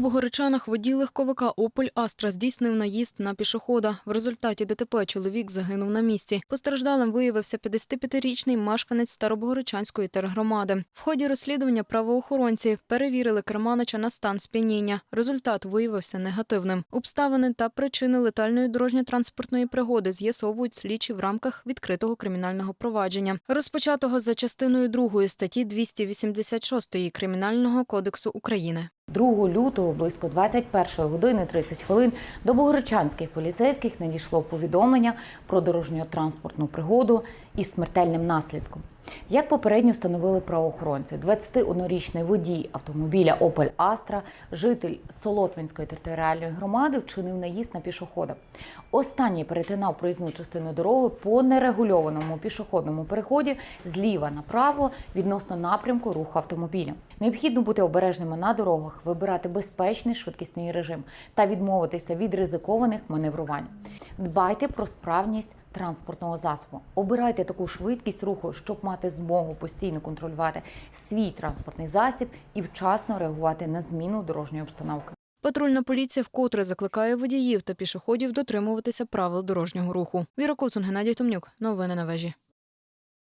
Богородчанах водій легковика Опель Астра здійснив наїзд на пішохода. В результаті ДТП чоловік загинув на місці. Постраждалим виявився 55-річний мешканець Старобогородчанської тергромади. В ході розслідування правоохоронці перевірили керманича на стан сп'яніння. Результат виявився негативним. Обставини та причини летальної дорожньо-транспортної пригоди з'ясовують слідчі в рамках відкритого кримінального провадження, розпочатого за частиною 2 статті 286 Кримінального кодексу України. 2 лютого близько 21 години 30 хвилин до Богорочанських поліцейських надійшло повідомлення про дорожньо-транспортну пригоду із смертельним наслідком. Як попередньо встановили правоохоронці, 21-річний водій автомобіля Opel Astra, житель Солотвинської територіальної громади, вчинив наїзд на пішохода. Останній перетинав проїзну частину дороги по нерегульованому пішохідному переході зліва направо відносно напрямку руху автомобіля. Необхідно бути обережними на дорогах, вибирати безпечний швидкісний режим та відмовитися від ризикованих маневрувань. Дбайте про справність транспортного засобу. Обирайте таку швидкість руху, щоб мати змогу постійно контролювати свій транспортний засіб і вчасно реагувати на зміну дорожньої обстановки. Патрульна поліція вкотре закликає водіїв та пішоходів дотримуватися правил дорожнього руху. Віра Куцун, Геннадій Томнюк. Новини на вежі.